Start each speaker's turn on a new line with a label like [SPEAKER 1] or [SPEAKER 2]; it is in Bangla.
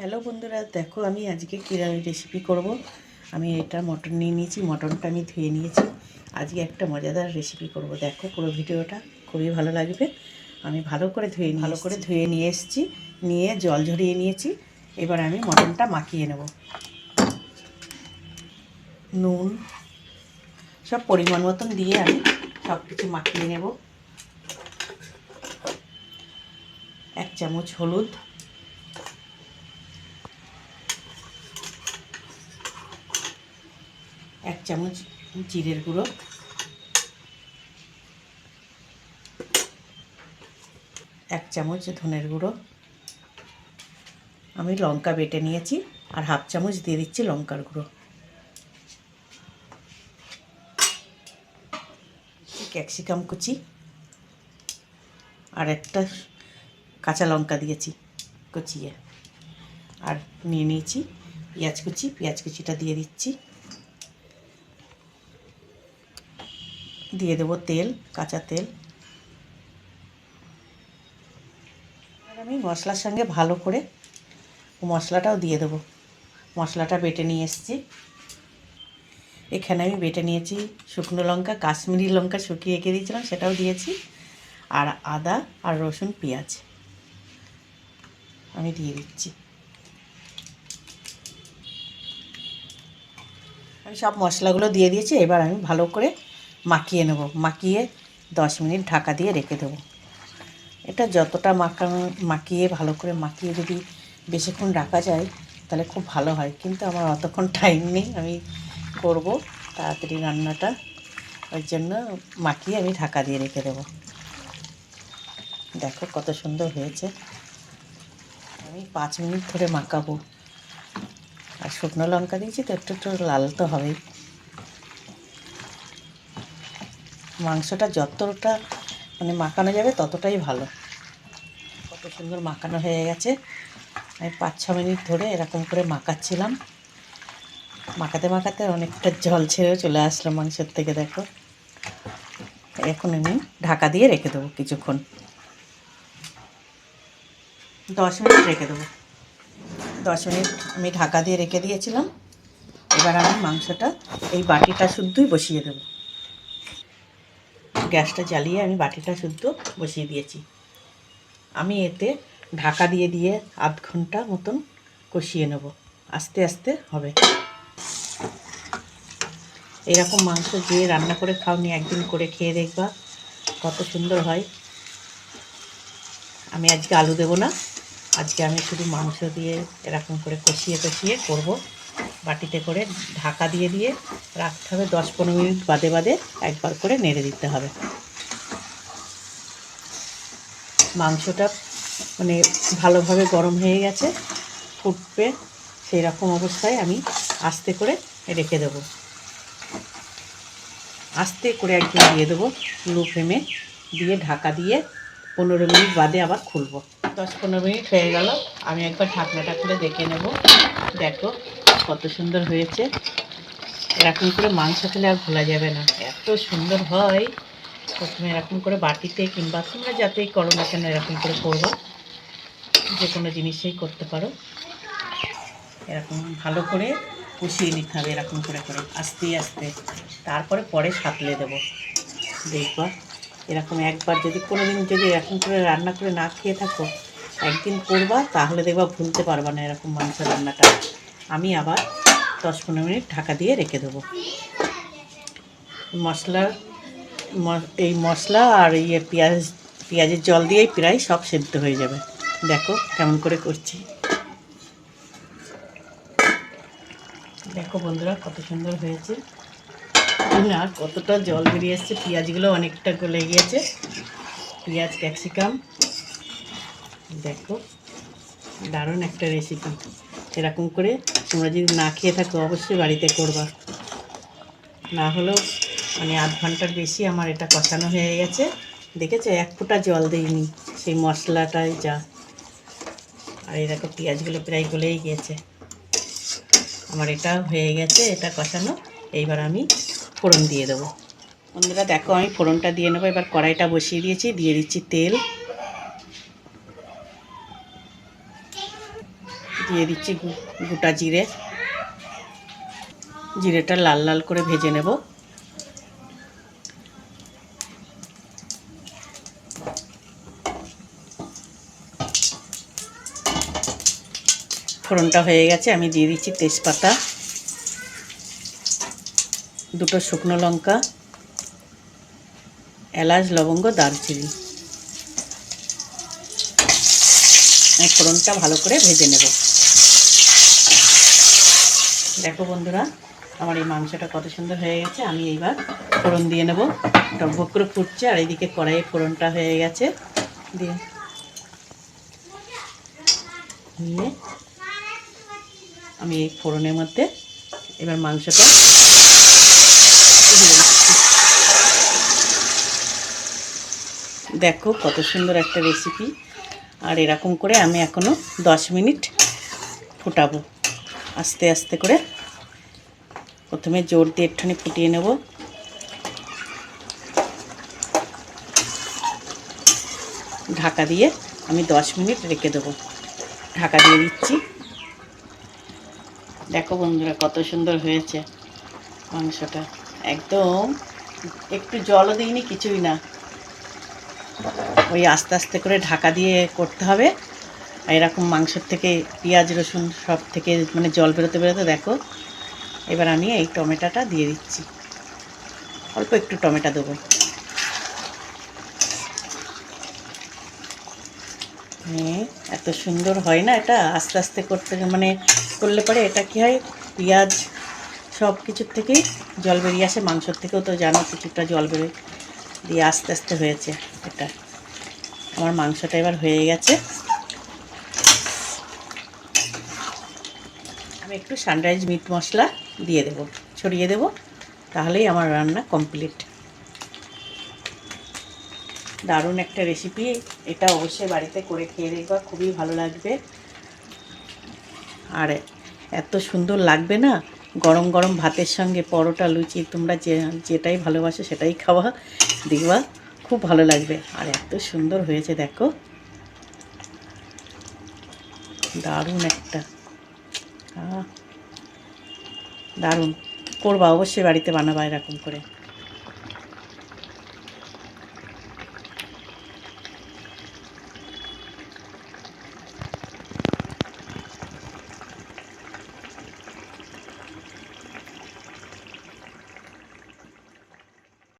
[SPEAKER 1] হ্যালো বন্ধুরা দেখো আমি আজকে কীরকম রেসিপি করব। আমি এটা মটন নিয়ে নিয়েছি মটনটা আমি ধুয়ে নিয়েছি। আজকে একটা মজাদার রেসিপি করব। দেখো পুরো ভিডিওটা খুবই ভালো লাগবে। আমি ভালো করে ধুয়ে ভালো করে ধুয়ে নিয়ে এসেছি নিয়ে জল ঝরিয়ে নিয়েছি। এবার আমি মটনটা মাখিয়ে নেব। নুন সব পরিমাণ মতন দিয়ে আমি সব কিছু মাখিয়ে নেব। এক চামচ হলুদ এক চামচ জিরের গুঁড়ো। এক চামচ ধনের গুঁড়ো। আমি লঙ্কা বেটে নিয়েছি আর হাফ চামচ দিয়ে দিচ্ছি লঙ্কার গুঁড়ো। ক্যাপসিকাম কুচি আর একটা কাঁচা লঙ্কা দিয়েছি কুচিয়ে। আর নিয়ে নিয়েছি পেঁয়াজ কুচি। পেঁয়াজ কুচিটা দিয়ে দিচ্ছি। দিয়ে দেবো তেল, কাঁচা তেল। আমি মশলার সঙ্গে ভালো করে মশলাটাও দিয়ে দেবো। মশলাটা বেটে নিয়ে এসেছি। এখানে আমি বেটে নিয়েছি শুকনো লঙ্কা, কাশ্মীরি লঙ্কা শুকিয়ে রেখে দিয়েছিলাম, সেটাও দিয়েছি। আর আদা আর রসুন, পেঁয়াজ আমি দিয়ে দিচ্ছি। আমি সব মশলাগুলো দিয়ে দিয়েছি, এবার আমি ভালো করে মাখিয়ে নেব। মাখিয়ে দশ মিনিট ঢাকা দিয়ে রেখে দেবো। এটা যতটা মাখানো, মাখিয়ে ভালো করে মাখিয়ে যদি বেশিক্ষণ রাখা যায়, তাহলে খুব ভালো হয়। কিন্তু আমার অতক্ষণ টাইম নেই, আমি করব। তাড়াতাড়ি রান্নাটা, ওই জন্য মাখিয়ে আমি ঢাকা দিয়ে রেখে দেবো। দেখো কত সুন্দর হয়েছে। আমি পাঁচ মিনিট ধরে মাখাবো। আর শুকনো লঙ্কা দিয়েছি তো, একটু একটু লাল তো হবেই। মাংসটা যতটা মানে মাখানো যাবে ততটাই ভালো। কত সুন্দর মাখানো হয়ে গেছে। আমি পাঁচ, ছ মিনিট ধরে এরকম করে মাখাচ্ছিলাম। মাখাতে মাখাতে অনেকটা জল ছেড়েও চলে আসলো মাংসের থেকে, দেখো। এখন আমি ঢাকা দিয়ে রেখে দেবো কিছুক্ষণ। দশ মিনিট রেখে দেবো। দশ মিনিট আমি ঢাকা দিয়ে রেখে দিয়েছিলাম। এবার আমি মাংসটা এই বাটিটা শুদ্ধই বসিয়ে দেবো। গ্যাসটা জ্বালিয়ে আমি বাটিটা শুদ্ধ বসিয়ে দিয়েছি। আমি এতে ঢাকা দিয়ে দিয়ে আধ ঘণ্টা মতন কষিয়ে নেব। আস্তে আস্তে হবে। এরকম মাংস দিয়ে রান্না করে খাওনি, একদিন করে খেয়ে দেখবা কত সুন্দর হয়। আমি আজকে আলু দেবো না। আজকে আমি শুধু মাংস দিয়ে এরকম করে কষিয়ে কষিয়ে করব। বাটিতে করে ঢাকা দিয়ে দিয়ে রাখতে হবে দশ পনেরো মিনিট বাদে বাদে একবার করে নেড়ে দিতে হবে। মাংসটা মানে ভালোভাবে গরম হয়ে গেছে, ফুটবে সেই রকম অবস্থায় আমি আস্তে করে রেখে দেবো। আস্তে করে একদম দিয়ে দেবো লো ফ্লেমে, দিয়ে ঢাকা দিয়ে পনেরো মিনিট বাদে আবার খুলবো। দশ পনেরো মিনিট হয়ে গেল, আমি একবার ঢাকনাটা খুলে দেখে নেব। দেখো কত সুন্দর হয়েছে। এরকম করে মাংস খেলে আর ভোলা যাবে না। এত সুন্দর হয়। প্রথমে এরকম করে বাটিতে কিংবা তোমরা যাতেই করো না কেন এরকম করে করবা। যে কোনো জিনিসেই করতে পারো। এরকম ভালো করে কষিয়ে নিতে হবে এরকম করে করে, আস্তে আস্তে। তারপরে পরে সাতলে দেবো। দেখবা, এরকম একবার যদি কোনো দিন যদি এরকম করে রান্না করে না খেয়ে থাকো, একদিন করবা, তাহলে দেখবা ভুলতে পারবা না এরকম মাংস রান্নাটা। আমি আবার দশ পনেরো মিনিট ঢাকা দিয়ে রেখে দেবো। মশলা এই মশলা আর ইয়ে পেঁয়াজ, পেঁয়াজের জল দিয়েই প্রায় সব সেদ্ধ হয়ে যাবে। দেখো কেমন করে করছি। দেখো বন্ধুরা কত সুন্দর হয়েছে। আর কতটা জল বেরিয়ে এসছে। পেঁয়াজগুলো অনেকটা গলে গিয়েছে। পেঁয়াজ, ক্যাপসিকাম। দেখো, দারুণ একটা রেসিপি এরকম করে তোমরা যদি না খেয়ে থাকো, অবশ্যই বাড়িতে করবা। না হলেও মানে আধ ঘণ্টার বেশি আমার এটা কষানো হয়ে গেছে। দেখেছ? এক ফোঁটা জল দিইনি। সেই মশলাটাই যা। আর দেখো, পেঁয়াজগুলো প্রায় গলেই গিয়েছে আমার এটা হয়ে গেছে, এটা কষানো। এইবার আমি ফোড়ন দিয়ে দেবো। বন্ধুরা, দেখো, আমি ফোড়নটা দিয়ে নেব। এবার কড়াইটা বসিয়ে দিয়েছি। দিয়ে দিচ্ছি তেল। দিয়ে দিচ্ছি গোটা জিরে। জিরেটা লাল লাল করে ভেজে নেব। ফোড়নটা হয়ে গেছে, আমি দিয়ে দিচ্ছি তেজপাতা, দুটো শুকনো লঙ্কা, এলাচ, লবঙ্গ, দারচিনি। ফোড়নটা ভালো করে ভেজে নেব। বন্ধুরা, আমার এই মাংসটা কত সুন্দর হয়ে গেছে। আমি এইবার ফোড়ন দিয়ে নেব। টকবক করে ফুটছে, আর এইদিকে কড়াইয়ে ফোড়নটা হয়ে গেছে। দিয়ে নিয়ে আমি এই ফোড়নের মধ্যে এবার মাংসটা দেখো কত সুন্দর একটা রেসিপি আর এরকম করে আমি এখনও দশ মিনিট ফুটাবো। আস্তে আস্তে করে প্রথমে জোর দিয়ে একটুখানি ফুটিয়ে নেব। ঢাকা দিয়ে আমি দশ মিনিট রেখে দেবো। ঢাকা দিয়ে দিচ্ছি। দেখো বন্ধুরা কত সুন্দর হয়েছে মাংসটা। একদম একটু জলও দিইনি, কিছুই না। ওই আস্তে আস্তে করে ঢাকা দিয়ে করতে হবে। এরকম মাংসের থেকে পেঁয়াজ, রসুন সব থেকে মানে জল বেরোতে বেরোতে দেখো, এবার আমি এই টমেটোটা দিয়ে দিচ্ছি। অল্প একটু টমেটো দেবো। হ্যাঁ এত সুন্দর হয় না এটা? আস্তে আস্তে করতে মানে করলে পরে এটা কি হয়? পেঁয়াজ সব কিছুর থেকেই জল বেরিয়ে আসে। মাংসর থেকেও তো জানো কিছুটা জল বেরোয়। দিয়ে আস্তে আস্তে হয়েছে এটা। আমার মাংসটা এবার হয়ে গেছে। আমি একটু সানরাইজ মিট মশলা দিয়ে দেব, ছড়িয়ে দেব, তাহলেই আমার রান্না কমপ্লিট দারুণ একটা রেসিপি এটা অবশ্যই বাড়িতে করে খেয়ে দেখবা, খুবই ভালো লাগবে। আর এত সুন্দর লাগবে না, গরম গরম ভাতের সঙ্গে পরোটা, লুচি, তোমরা যে, যেটাই ভালোবাসো সেটাই খাওয়া, দেখবা, খুব ভালো লাগবে। আর এত সুন্দর হয়েছে, দেখো। দারুণ একটা দারুণ। করবা অবশ্যই বাড়িতে বানাবা এরকম করে।